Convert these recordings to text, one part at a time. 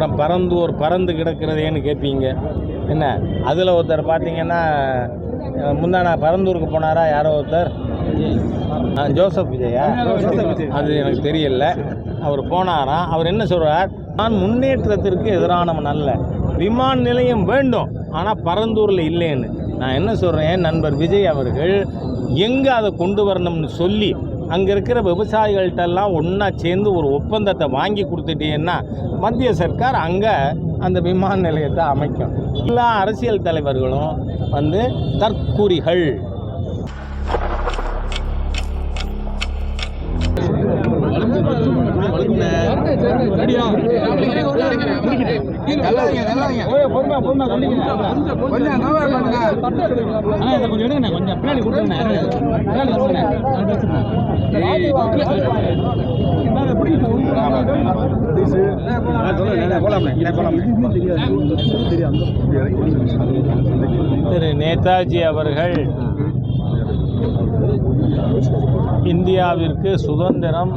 அப்புறம் பரந்தூர் பறந்து கிடக்கிறதேன்னு கேட்பீங்க என்ன? அதில் ஒருத்தர் பார்த்தீங்கன்னா அஹ், முந்தானா பரந்தூருக்கு போனாரா? யாரோ ஒருத்தர்? ஜோசப் விஜயா? அது எனக்கு தெரியல. அவர் போனாராம் அவர் என்ன சொல்கிறார் நான் முன்னேற்றத்திற்கு எதிரானவன் அல்ல விமான நிலையம் வேண்டும். ஆனால் பரந்தூரில் இல்லைன்னு. நான் என்ன சொல்கிறேன் நண்பர் விஜய் அவர்கள் எங்கே அதை கொண்டு வரணும்னு சொல்லி அங்கே இருக்கிற விவசாயிகள்கிட்டெல்லாம் ஒன்றா சேர்ந்து ஒரு ஒப்பந்தத்தை வாங்கி கொடுத்துட்டீங்கன்னா மத்திய சர்க்கார் அங்கே அந்த விமான நிலையத்தை அமைக்கும். எல்லா அரசியல் தலைவர்களும் வந்து தற்கூறிகள். திரு நேதாஜி அவர்கள் இந்தியாவிற்கு சுதந்திரம்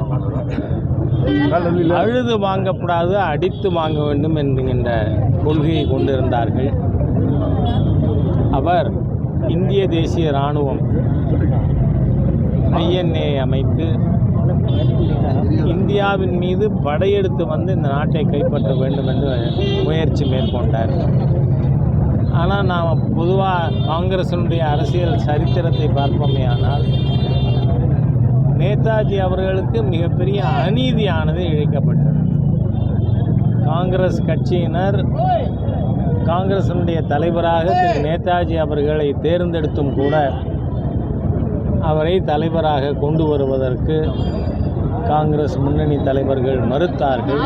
அழுது வாங்கக்கூடாது அடித்து வாங்க வேண்டும் என்கின்ற கொள்கையை கொண்டிருந்தார்கள். அவர் இந்திய தேசிய இராணுவம் ஐஎன்ஏ அமைத்து இந்தியாவின் மீது படையெடுத்து வந்து இந்த நாட்டை கைப்பற்ற வேண்டும் என்று முயற்சி மேற்கொண்டார். ஆனால் நாம் பொதுவாக காங்கிரசினுடைய அரசியல் சரித்திரத்தை பார்ப்போமே ஆனால் நேதாஜி அவர்களுக்கு மிகப்பெரிய அநீதியானது இழைக்கப்பட்டது. காங்கிரஸ் கட்சியினர் காங்கிரசினுடைய தலைவராக திரு நேதாஜி அவர்களை தேர்ந்தெடுத்தும் கூட அவரை தலைவராக கொண்டு வருவதற்கு காங்கிரஸ் முன்னணி தலைவர்கள் மறுத்தார்கள்.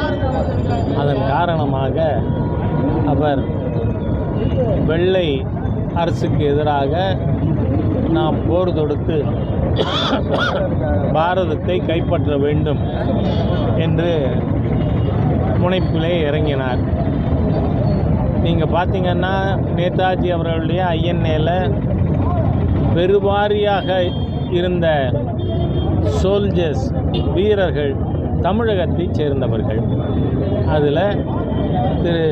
அதன் காரணமாக அவர் வெள்ளை அரசுக்கு எதிராக நாம் போர் தொடுத்து பாரதத்தை கைப்பற்ற வேண்டும் என்று முனைப்பிலே இறங்கினார். நீங்கள் பார்த்தீங்கன்னா நேதாஜி அவர்களுடைய ஐஎன்ஏல பெருவாரியாக இருந்த சோல்ஜர்ஸ் வீரர்கள் தமிழகத்தைச் சேர்ந்தவர்கள். அதில் திரு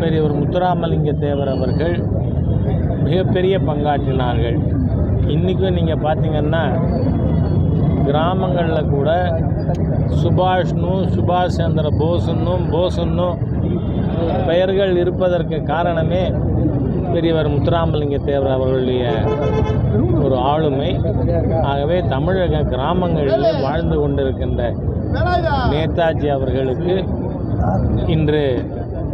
பெரியவர் முத்துராமலிங்க தேவர் அவர்கள் மிகப்பெரிய பங்காற்றினார்கள். இன்றைக்கும் நீங்கள் பார்த்தீங்கன்னா கிராமங்களில் கூட சுபாஷ்னும் சுபாஷ் சந்திர போஸுன்னும் போஸுன்னும் பெயர்கள் இருப்பதற்கு காரணமே பெரியவர் முத்துராமலிங்க தேவர் அவர்களுடைய ஒரு ஆளுமை. ஆகவே தமிழக கிராமங்களில் வாழ்ந்து கொண்டிருக்கின்ற நேதாஜி அவர்களுக்கு இன்று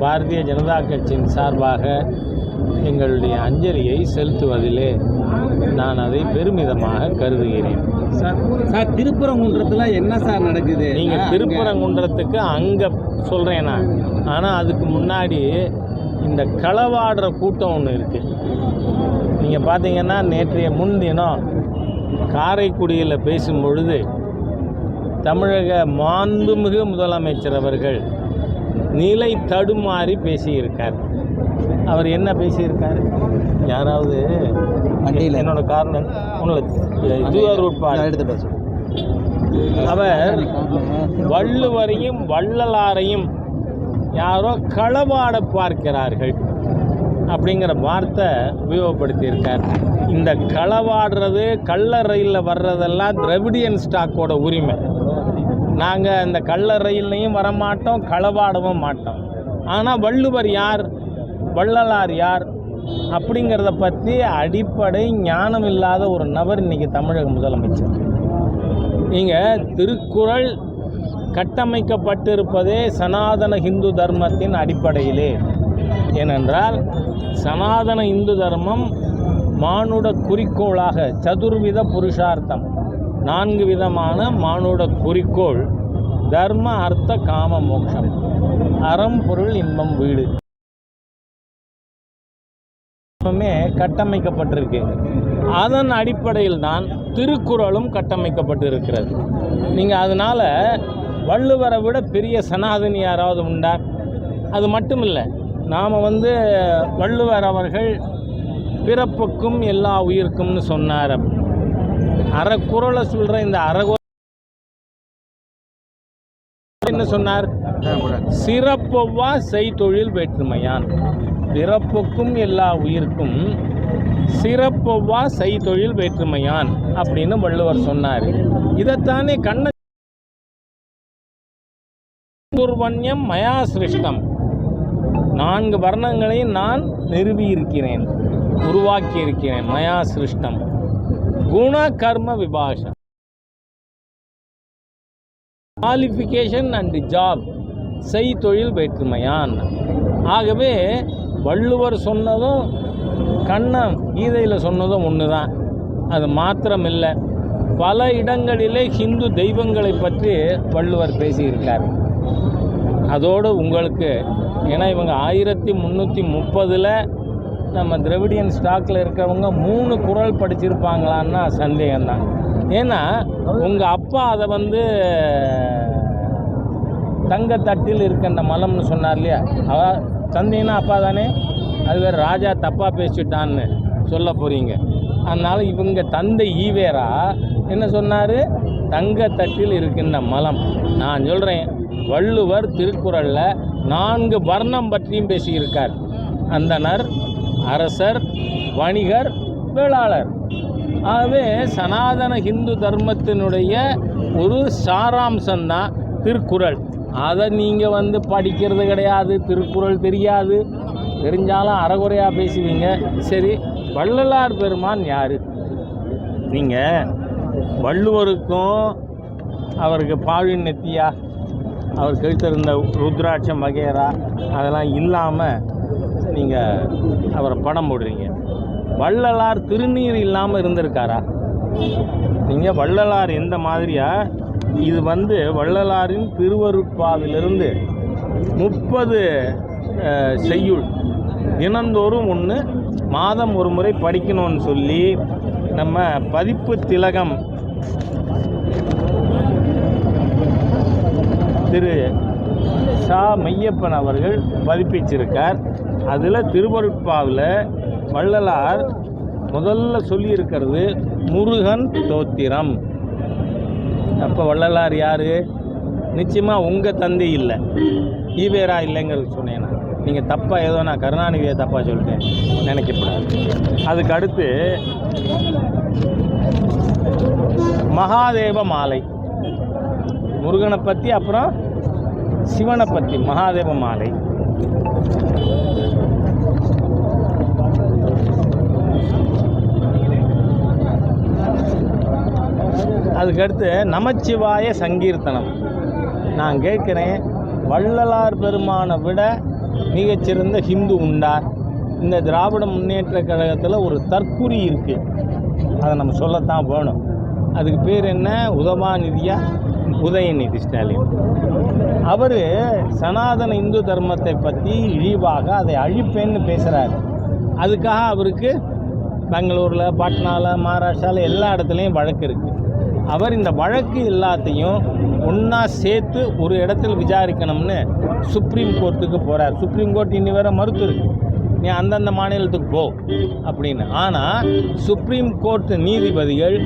பாரதிய ஜனதா கட்சியின் சார்பாக எங்களுடைய அஞ்சலியை செலுத்துவதிலே நான் அதை பெருமிதமாக கருதுகிறேன். சார் சார் திருப்பரங்குன்றத்துல என்ன சார் நடக்குது? நீங்கள் திருப்பரங்குன்றத்துக்கு அங்கே சொல்கிறேன் நான். ஆனால் அதுக்கு முன்னாடி இந்த களவாடுற கூட்டம் ஒன்று இருக்குது நீங்கள் பார்த்தீங்கன்னா நேற்றைய முன்தினம் காரைக்குடியில் பேசும் பொழுது தமிழக மாண்புமிகு முதலமைச்சர் அவர்கள் நிலை தடுமாறி பேசியிருக்கார். அவர் என்ன பேசியிருக்கார்? யாராவது வண்டியில. என்னோட காரணம் ஒன்றும் திருவாரூர் எடுத்து பேச அவர் வள்ளுவரையும் வள்ளலாரையும் யாரோ களவாட பார்க்கிறார்கள் அப்படிங்கிற வார்த்தை உபயோகப்படுத்தியிருக்கார். இந்த களவாடுறது கள்ள ரயிலில் வர்றதெல்லாம் திரவிடியன் ஸ்டாக்கோட உரிமை. நாங்கள் அந்த கள்ள ரயில்லையும் வரமாட்டோம் களவாடவும் மாட்டோம். ஆனால் வள்ளுவர் யார்? வள்ளலார் யார் அப்படிங்கிறத பற்றி அடிப்படை ஞானம் இல்லாத ஒரு நபர் இன்னைக்கு தமிழக முதலமைச்சர். நீங்கள் திருக்குறள் கட்டமைக்கப்பட்டிருப்பதே சனாதன இந்து தர்மத்தின் அடிப்படையிலே. ஏனென்றால் சனாதன இந்து தர்மம் மானுட குறிக்கோளாக சதுர்வித புருஷார்த்தம். நான்கு விதமான மானுட குறிக்கோள் தர்ம அர்த்த காம மோட்சம் அறம் பொருள் இன்பம் வீடு. கட்டமைக்கப்பட்டிருக்கு. அதன் அடிப்படையில் தான் திருக்குறளும் கட்டமைக்கப்பட்டிருக்கிறது. நீங்கள் அதனால் வள்ளுவரை விட பெரிய சனாதனி யாராவது உண்டா? அது மட்டும் இல்லை நாம் வந்து வள்ளுவர் அவர்கள் பிறப்புக்கும் எல்லா உயிருக்கும்னு சொன்னார் அறக்குறளை சொல்கிற இந்த அறகு என்ன சொன்னார்? சிறப்பொவ்வா செய்தொழில் வேற்றுமையான். பிறப்புக்கும் எல்லா உயிர்க்கும் சிறப்பொவ்வா செய்தொழில் வேற்றுமையான் அப்படின்னு வள்ளுவர் சொன்னார். இதைத்தானே கண்ண துர்வண்யம் மயா சிருஷ்டம். நான்கு வர்ணங்களையும் நான் நிறுவியிருக்கிறேன் உருவாக்கி இருக்கிறேன் மயா சிருஷ்டம். குண கர்ம விபாஷம். குவாலிஃபிகேஷன் அண்ட் ஜாப் செய் தொழில் வேற்றுமையான். ஆகவே வள்ளுவர் சொன்னதும் கண்ணன் கீதையில் சொன்னதும் ஒன்று தான் அது மாத்திரமில்லை. பல இடங்களிலே ஹிந்து தெய்வங்களை பற்றி வள்ளுவர் பேசியிருக்கார். அதோடு உங்களுக்கு ஏன்னா இவங்க ஆயிரத்தி முந்நூற்றி முப்பதில் நம்ம திரவிடியன் ஸ்டாக்கில் இருக்கிறவங்க மூணு குரல் படிச்சிருப்பாங்களான்னா சந்தேகம்தான். ஏன்னா உங்கள் அப்பா அதை வந்து தங்கத்தட்டில் இருக்கின்ற மலம்னு சொன்னார் இல்லையா? அவ தந்தைன்னா அப்பா தானே? அது வேறு ராஜா தப்பாக பேசிட்டான்னு சொல்ல போகிறீங்க அதனால் இவங்க தந்தை ஈவேரா என்ன சொன்னார்? தங்கத்தட்டில் இருக்கின்ற மலம். நான் சொல்கிறேன் வள்ளுவர் திருக்குறளில் நான்கு வர்ணம் பற்றியும் பேசியிருக்கார். அந்தனர் அரசர் வணிகர் வேளாளர். ஆகவே சனாதன ஹிந்து தர்மத்தினுடைய ஒரு சாராம்சம்தான் திருக்குறள். அதை நீங்கள் வந்து படிக்கிறது கிடையாது திருக்குறள் தெரியாது. தெரிஞ்சாலும் அறகுறையாக பேசுவீங்க. சரி வள்ளலார் பெருமான் யார்? நீங்கள் வள்ளுவருக்கும் அவருக்கு பாழி நெத்தியா? அவர் கழித்திருந்த ருத்ராட்சம் வகையரா அதெல்லாம் இல்லாமல் நீங்கள் அவரை படம் போடுறீங்க. வள்ளலார் திருநீர் இல்லாமல் இருந்திருக்காரா? நீங்கள் வள்ளலார் எந்த மாதிரியாக இது வந்து வள்ளலாரின் திருவருட்பாவிலிருந்து முப்பது செய்யுள். தினந்தோறும் ஒன்று மாதம் ஒரு முறை படிக்கணும்னு சொல்லி நம்ம பதிப்பு திலகம் திரு சா. மையப்பன் அவர்கள் பதிப்பிச்சிருக்கார். அதில் திருவருட்பாவில் வள்ளலார் முதல்ல சொல்லியிருக்கிறது முருகன் தோத்திரம். அப்போ வள்ளலார் யார்? நிச்சயமாக உங்கள் தந்தை இல்லை. ஈவேரா இல்லைங்கிறது சொன்னேன் நான். நீங்கள் தப்பாக ஏதோ நான் கருணாநிதியை தப்பாக சொல்லிட்டேன். நினைக்கப்படாது. அதுக்கு அடுத்து மகாதேவ மாலை. முருகனை பற்றி அப்புறம் சிவனை பற்றி மகாதேவ மாலை. அதுக்கடுத்து நமச்சிவாய சங்கீர்த்தனம். நான் கேட்குறேன் வள்ளலார் பெருமானை விட மிகச்சிறந்த ஹிந்து உண்டார் இந்த திராவிட முன்னேற்ற கழகத்தில் ஒரு தற்குறி இருக்குது அதை நம்ம சொல்லத்தான் வேணும். அதுக்கு பேர் என்ன? உதவாநிதியா? உதயநிதி ஸ்டாலின். அவர் சனாதன இந்து தர்மத்தை பற்றி இழிவாக அதை அழிப்பேன்னு பேசுகிறாரு அதுக்காக அவருக்கு பெங்களூரில் பாட்னாவில் மகாராஷ்டிராவில் எல்லா இடத்துலையும் வழக்கு இருக்குது அவர் இந்த வழக்கு எல்லாத்தையும் ஒன்றா சேர்த்து ஒரு இடத்தில் விசாரிக்கணும்னு சுப்ரீம் கோர்ட்டுக்கு போகிறார் சுப்ரீம் கோர்ட் இன்னி வேற மறுத்து இருக்கு. நீ அந்தந்த மாநிலத்துக்கு போ அப்படின்னு. ஆனால் சுப்ரீம் கோர்ட் நீதிபதிகள்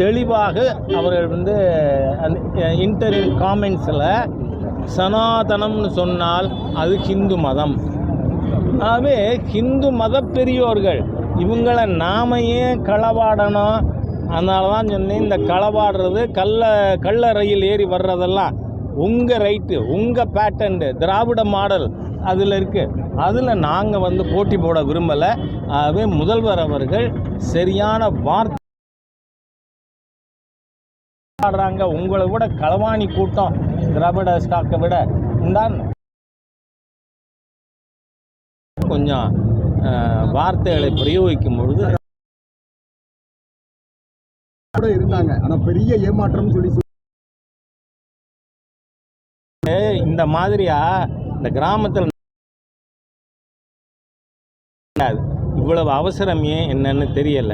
தெளிவாக அவர்கள் வந்து அந்த இன்டரின் காமெண்ட்ஸில் சனாதனம்னு சொன்னால் அது ஹிந்து மதம். ஆகவே ஹிந்து மத பெரியோர்கள் இவங்களை நாம ஏன் களவாடணும்? அதனால தான் சொன்னேன் இந்த களவாடுறது கள்ள கள்ள ரயில் ஏறி வர்றதெல்லாம் உங்கள் ரைட்டு உங்கள் பேட்டன்ட்டு திராவிட மாடல் அதில் இருக்குது அதில் நாங்கள் வந்து போட்டி போட விரும்பலை. ஆகவே முதல்வர் அவர்கள் சரியான வார்த்தை ஆடுறாங்க. உங்களை விட களவாணி கூட்டம் திராவிட ஸ்டாக்கை விட உண்டான் கொஞ்சம் வார்த்தைகளை பிரயோகிக்கும் பொழுது கூட இருந்தாங்க. ஆனா பெரிய ஏமாற்றம் சொல்லி சொல்லி- இந்த மாதிரியா? இந்த கிராமத்தில் இவ்வளவு அவசரம் ஏன் என்னன்னு தெரியல.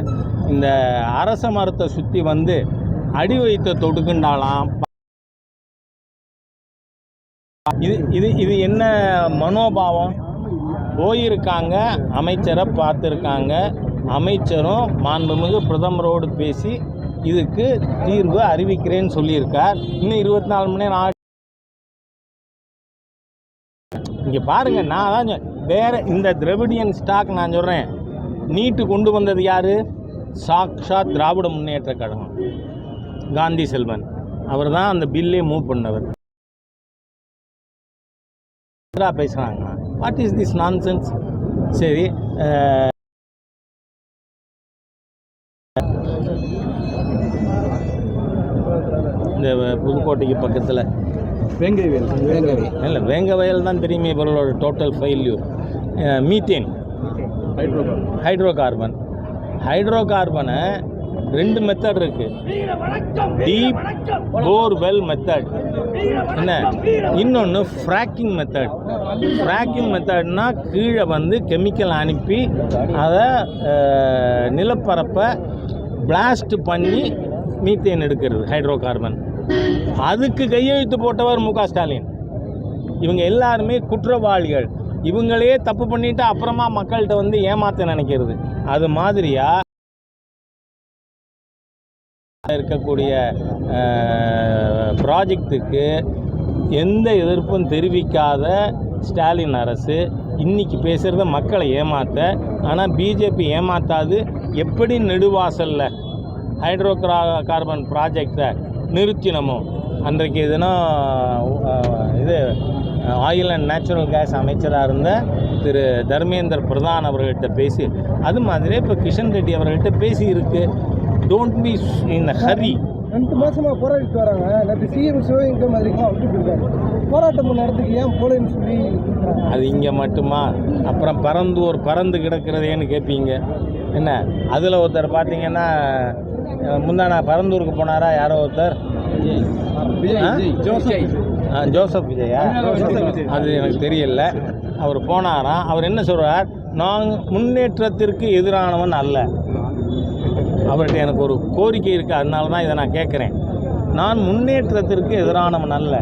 இந்த அரச மரத்தை சுற்றி வந்து அடி வைத்த தொடுக்குண்டாலாம் இது இது இது என்ன மனோபாவம்? போயிருக்காங்க அமைச்சரை பார்த்துருக்காங்க. அமைச்சரும் மாண்புமிகு பிரதமரோடு பேசி இதுக்கு தீர்வு அறிவிக்கிறேன்னு சொல்லியிருக்கார். இன்னும் இருபத்தி நாலு மணி நேரம் இங்கே பாருங்கள் நான் தான் சொ- வேற இந்த திரவிடியன் ஸ்டாக் நான் சொல்கிறேன் நீட்டு கொண்டு வந்தது யார்? சாக்ஷாத் திராவிட முன்னேற்ற கழகம். காந்தி செல்வன். அவர் தான் அந்த பில்லே மூவ் பண்ணவர். பேசுகிறாங்க வாட் இஸ் திஸ் நான்சென்ஸ் சரி இந்த புதுக்கோட்டைக்கு பக்கத்தில். வேங்கைவேல் இல்லை வேங்க வயல் தான் தெரியுமே இவர்களோட total failure methane hydro carbon hydro கார்பனை ரெண்டு மெத்தட் இருக்கு. டீப் போர்வெல் மெத்தட் என்ன? இன்னொன்று ஃப்ராக்கிங் மெத்தட் ஃப்ராக்கிங் மெத்தட்னா கீழே வந்து கெமிக்கல் அனுப்பி அதை நிலப்பரப்பை பிளாஸ்ட் பண்ணி மீத்தேன் எடுக்கிறது ஹைட்ரோ கார்பன் அதுக்கு கையெழுத்து போட்டவர் மு க ஸ்டாலின். இவங்க எல்லாருமே குற்றவாளிகள். இவங்களே தப்பு பண்ணிட்டு அப்புறமா மக்கள்கிட்ட வந்து ஏமாத்த நினைக்கிறது. அது மாதிரியா? இருக்கக்கூடிய ப்ராஜெக்ட்டுக்கு எந்த எதிர்ப்பும் தெரிவிக்காத ஸ்டாலின் அரசு இன்னைக்கு பேசுகிறத மக்களை ஏமாத்த ஆனால் பிஜேபி ஏமாத்தாது எப்படி நெடுவாசலில் ஹைட்ரோ கார்பன் ப்ராஜெக்டை நிறுத்தினமோ? அன்றைக்கு எதுனா இது ஆயில் அண்ட் நேச்சுரல் கேஸ் அமைச்சராக இருந்த திரு தர்மேந்திர பிரதான் அவர்கள்ட்ட பேசி அது மாதிரி இப்போ கிஷன் ரெட்டி அவர்கள்ட்ட பேசி இருக்குது டோன்ட் பி இன் ஹரி ரெண்டு மாசமா போராடிட்டு வராங்க. நேற்று சிஎம் சிவகங்கை மாதிரிக்கும் விட்டுட்டு போராட்டம் பண்ண இடத்துக்கு ஏன் போலேன்னு சொல்லி. அது இங்கே மட்டுமா? அப்புறம் பறந்தூர் பறந்து கிடக்கிறதேன்னு கேட்பீங்க என்ன? அதில் ஒருத்தர் பார்த்தீங்கன்னா அஹ், முந்தானா பரந்தூருக்கு போனாரா? யாரோ ஒருத்தர்? ஜோசப் விஜயா. அது எனக்கு தெரியல. அவர் போனாராம் அவர் என்ன சொல்றார்? நான் முன்னேற்றத்திற்கு எதிரானவன் அல்ல. அவர்கிட்ட எனக்கு ஒரு கோரிக்கை இருக்குது அதனால தான் இதை நான் கேட்குறேன். நான் முன்னேற்றத்திற்கு எதிரானவன் அல்ல.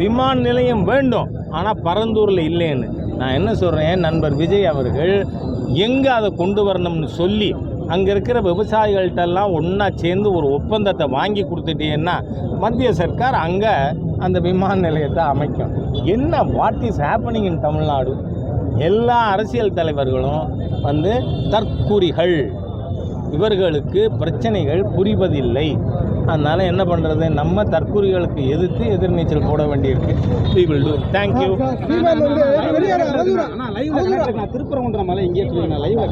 விமான நிலையம் வேண்டும் ஆனால் பரந்தூரில் இல்லைன்னு. நான் என்ன சொல்கிறேன் நண்பர் விஜய் அவர்கள் எங்கே அதை கொண்டு வரணும்னு சொல்லி அங்கே இருக்கிற விவசாயிகள்கிட்டெல்லாம் ஒன்றா சேர்ந்து ஒரு ஒப்பந்தத்தை வாங்கி கொடுத்துட்டீங்கன்னா மத்திய சர்க்கார் அங்கே அந்த விமான நிலையத்தை அமைக்கும். என்ன what is happening in Tamil Nadu? எல்லா அரசியல் தலைவர்களும் வந்து தற்குறிகள். இவர்களுக்கு பிரச்சனைகள் புரிவதில்லை. அதனால் என்ன பண்ணுறது நம்ம தற்குறிகளுக்கு எதிர்த்து எதிர்நீச்சல் போட வேண்டியிருக்கு we will do thank you திருப்பரங்குன்ற மலை இங்கே லைவ்ல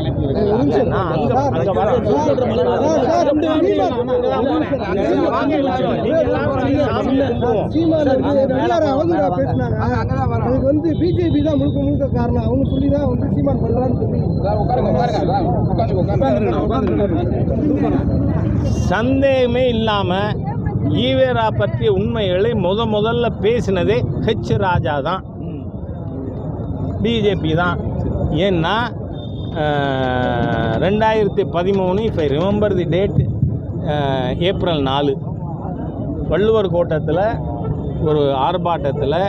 அதுக்கு வந்து பிஜேபி தான் முழுக்க முழுக்க காரணம் அவங்க சொல்லி தான் வந்து சீமான் பண்றான்னு சொல்லி சந்தேகமே இல்லாமல் ஈவேரா பற்றிய உண்மைகளை முத முதல்ல பேசினதே ஹெச் ராஜா தான். பிஜேபி தான். ஏன்னா ரெண்டாயிரத்தி பதிமூணு இப்போ ரிமெம்பர் தி டேட் ஏப்ரல் நாலு. வள்ளுவர் கோட்டத்தில் ஒரு ஆர்ப்பாட்டத்தில்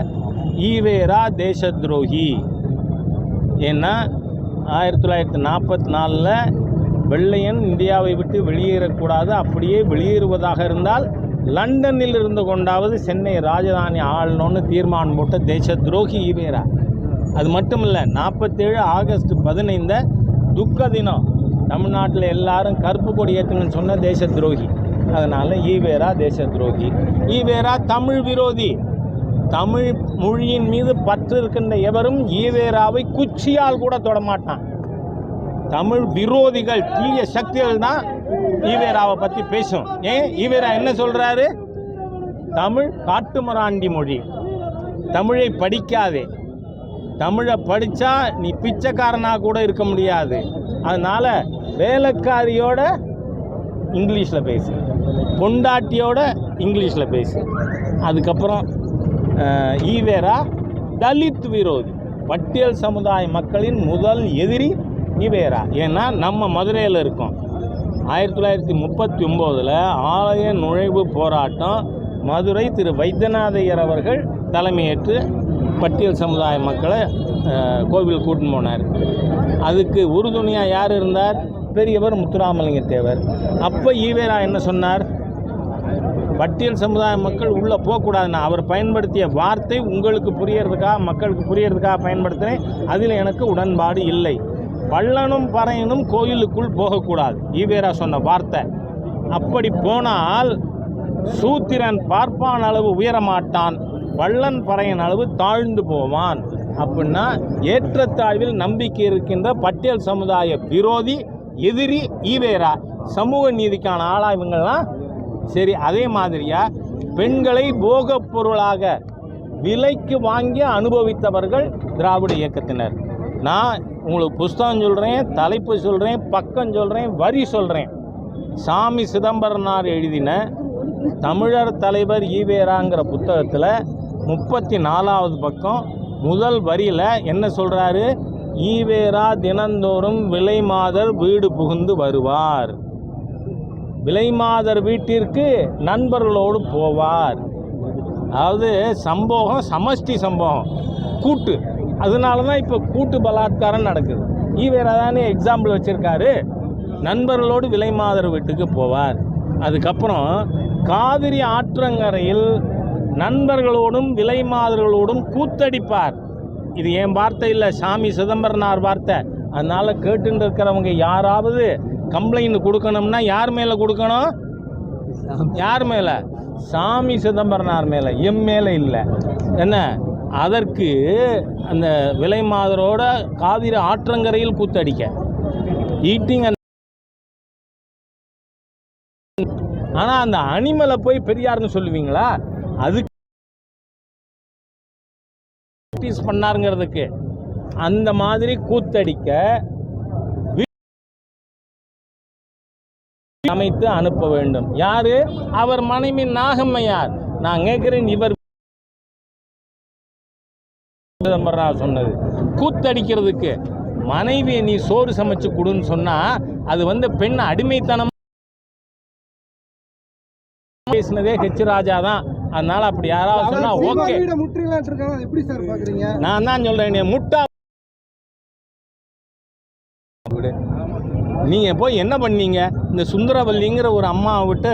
ஈவேரா தேச துரோகி ஏன்னா ஆயிரத்தி தொள்ளாயிரத்தி நாற்பத்தி நாலில் வெள்ளையன் இந்தியாவை விட்டு வெளியேறக்கூடாது அப்படியே வெளியேறுவதாக இருந்தால் லண்டனில் இருந்து கொண்டாவது சென்னை ராஜதானி ஆளணும்னு தீர்மானம் போட்ட தேச துரோகி ஈவேரா அது மட்டும் இல்லை நாற்பத்தேழு ஆகஸ்ட் பதினைந்த துக்க தினம் தமிழ்நாட்டில் எல்லாரும் கருப்பு கொடி ஏற்றுங்கன்னு சொன்ன தேச துரோகி அதனால் ஈவேரா தேச துரோகி ஈவேரா தமிழ் விரோதி. தமிழ் மொழியின் மீது பற்று இருக்கின்ற எவரும் ஈவேராவை குச்சியால் கூட தொடமாட்டான் தமிழ் விரோதிகள் தீய சக்திகள் தான் ஈவேராவை பற்றி பேசும். ஏன்? ஈவேரா என்ன சொல்கிறாரு தமிழ் காட்டுமராண்டி மொழி. தமிழை படிக்காதே. தமிழை படித்தா நீ பிச்சைக்காரனாக கூட இருக்க முடியாது. அதனால் வேலைக்காரியோட இங்கிலீஷில் பேசு. பொண்டாட்டியோட இங்கிலீஷில் பேசு. அதுக்கப்புறம் ஈவேரா தலித் விரோதி. பட்டியல் சமுதாய மக்களின் முதல் எதிரி ஈவேரா. ஏன்னா நம்ம மதுரையில் இருக்கோம். ஆயிரத்தி தொள்ளாயிரத்தி முப்பத்தி ஒம்போதில் ஆலய நுழைவு போராட்டம் மதுரை திரு வைத்தியநாதையர் அவர்கள் தலைமையேற்று பட்டியல் சமுதாய மக்களை கோவில் கூட்டின்னு போனார். அதுக்கு உறுதுணையாக யார் இருந்தார்? பெரியவர் முத்துராமலிங்க தேவர் அப்போ ஈவேரா என்ன சொன்னார்? பட்டியல் சமுதாய மக்கள் உள்ளே போகக்கூடாதுன்னா அவர் பயன்படுத்திய வார்த்தை உங்களுக்கு புரியறதுக்காக மக்களுக்கு புரியறதுக்காக பயன்படுத்துகிறேன் அதில் எனக்கு உடன்பாடு இல்லை. பள்ளனும் பறையனும் கோயிலுக்குள் போகக்கூடாது. ஈவேரா சொன்ன வார்த்தை. அப்படி போனால் சூத்திரன் பார்ப்பான் அளவு உயரமாட்டான் வள்ளன் பறையன் அளவு தாழ்ந்து போவான். அப்படின்னா ஏற்றத்தாழ்வில் நம்பிக்கை இருக்கின்ற பட்டியல் சமுதாய விரோதி எதிரி ஈவேரா சமூக நீதிக்கான ஆளா சரி அதே மாதிரியா பெண்களை போகப் பொருளாக விலைக்கு வாங்கி அனுபவித்தவர்கள் திராவிட இயக்கத்தினர். நான் உங்களுக்கு புஸ்தகம் சொல்கிறேன் தலைப்பு சொல்கிறேன் பக்கம் சொல்கிறேன் வரி சொல்கிறேன் சாமி சிதம்பரனார் எழுதின தமிழர் தலைவர் ஈவேராங்கிற புத்தகத்தில் முப்பத்தி நாலாவது பக்கம் முதல் வரியில் என்ன சொல்கிறாரு ஈவேரா தினந்தோறும் விலைமாதர் வீடு புகுந்து வருவார். விலைமாதர் வீட்டிற்கு நண்பர்களோடு போவார். அதாவது சம்பவம் சமஷ்டி சம்பவம் கூட்டு. அதனால தான் இப்போ கூட்டு பலாத்காரம் நடக்குது. ஈவேரா தானே எக்ஸாம்பிள் வச்சுருக்காரு. நண்பர்களோடு விலைமாதர் வீட்டுக்கு போவார். அதுக்கப்புறம் காவிரி ஆற்றங்கரையில் நண்பர்களோடும் விலைமாதர்களோடும் கூத்தடிப்பார். இது என் வார்த்தை இல்லை சாமி சிதம்பரனார் வார்த்தை. அதனால் கேட்டுன்னு இருக்கிறவங்க யாராவது கம்ப்ளைண்ட் கொடுக்கணும்னா யார் மேலே கொடுக்கணும்? யார் மேலே? சாமி சிதம்பரனார் மேலே. எம் மேலே இல்லை. என்ன? அதற்கு அந்த விலைமாதரோட காவிரி ஆற்றங்கரையில் கூத்தடிக்க. ஈட்டிங் ஆனால் அந்த அனிமலை போய் பெரியார்னு சொல்லுவீங்களா? அதுக்கு ப்ராக்டிஸ் பண்ணாருங்கிறதுக்கு. அந்த மாதிரி கூத்தடிக்க அமைத்து அனுப்ப வேண்டும். யாரு? அவர் மனைவி நாகம்மையார். நான் கேட்கிறேன் இவர் சிதம்பரம் சொன்னது. கூத்தடிக்கிறதுக்கு மனைவியை நீ சோறு சமைச்சு கொடுன்னு சொன்னா அது வந்து பெண் அடிமைத்தனம். பேசினதே ஹெச் ராஜா தான். அதனால அப்படி யாராவது சொன்னா ஓகே. எப்படி சார் பாக்குறீங்க? நான் தான் சொல்றேன் முட்டா நீங்க போய் என்ன பண்ணீங்க? இந்த சுந்தரவல்லிங்கிற ஒரு அம்மாவை விட்டு